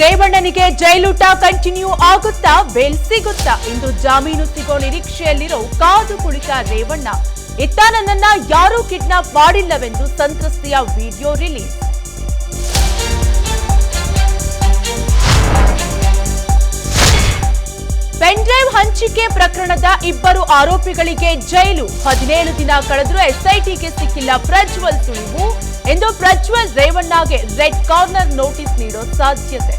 ರೇವಣ್ಣನಿಗೆ ಜೈಲೂಟ continue ಆಗುತ್ತಾ? Bale ಸಿಗುತ್ತಾ? ಇಂದು ಜಾಮೀನು ಸಿಗೋ ನಿರೀಕ್ಷೆಯಲ್ಲಿರೋ ಕಾದು ಕುಳಿತ ರೇವಣ್ಣ. ಇತ್ತ ನನ್ನನ್ನ ಯಾರೂ ಕಿಡ್ನಾಪ್ ಮಾಡಿಲ್ಲವೆಂದು ಸಂತ್ರಸ್ತೆಯ ವಿಡಿಯೋ ರಿಲೀಸ್. ಪೆನ್ಡ್ರೈವ್ ಹಂಚಿಕೆ ಪ್ರಕರಣದ ಇಬ್ಬರು ಆರೋಪಿಗಳಿಗೆ ಜೈಲು. ಹದಿನೇಳು ದಿನ ಕಳೆದರೂ ಎಸ್ಐಟಿಗೆ ಸಿಕ್ಕಿಲ್ಲ ಪ್ರಜ್ವಲ್ ಸುಳಿವು. ಎಂದು ಪ್ರಜ್ವಲ್ ರೇವಣ್ಣಗೆ ರೆಡ್ ಕಾರ್ನರ್ ನೋಟಿಸ್ ನೀಡೋ ಸಾಧ್ಯತೆ.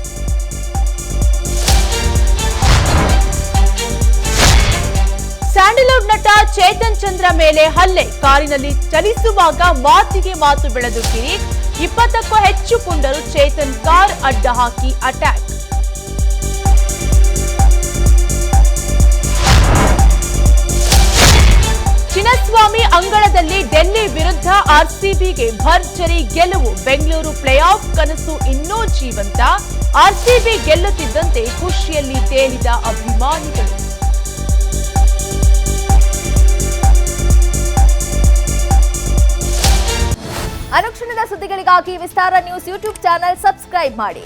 ಸ್ಯಾಂಡಲ್ವುಡ್ ನಟ ಚೇತನ್ ಚಂದ್ರ ಮೇಲೆ ಹಲ್ಲೆ. ಕಾರಿನಲ್ಲಿ ಚಲಿಸುವಾಗ ಮಾತಿಗೆ ಮಾತು ಬೆಳೆದು ಕಿರಿ. ಇಪ್ಪತ್ತಕ್ಕೂ ಹೆಚ್ಚು ಪುಂಡರು ಚೇತನ್ ಕಾರ್ ಅಡ್ಡ ಹಾಕಿ ಅಟ್ಯಾಕ್. ಚಿನ್ನಸ್ವಾಮಿ ಅಂಗಳದಲ್ಲಿ ಡೆಲ್ಲಿ ವಿರುದ್ಧ ಆರ್ಸಿಬಿಗೆ ಭರ್ಜರಿ ಗೆಲುವು. ಬೆಂಗಳೂರು ಪ್ಲೇ ಆಫ್ ಕನಸು ಇನ್ನೂ ಜೀವಂತ. ಆರ್ಸಿಬಿ ಗೆಲ್ಲುತ್ತಿದ್ದಂತೆ ಖುಷಿಯಲ್ಲಿ ತೇಲಿದ ಅಭಿಮಾನಿಗಳು. ಅನುಕ್ಷಣದ ಸುದ್ದಿಗಳಿಗಾಗಿ Vistara news YouTube channel subscribe ಮಾಡಿ.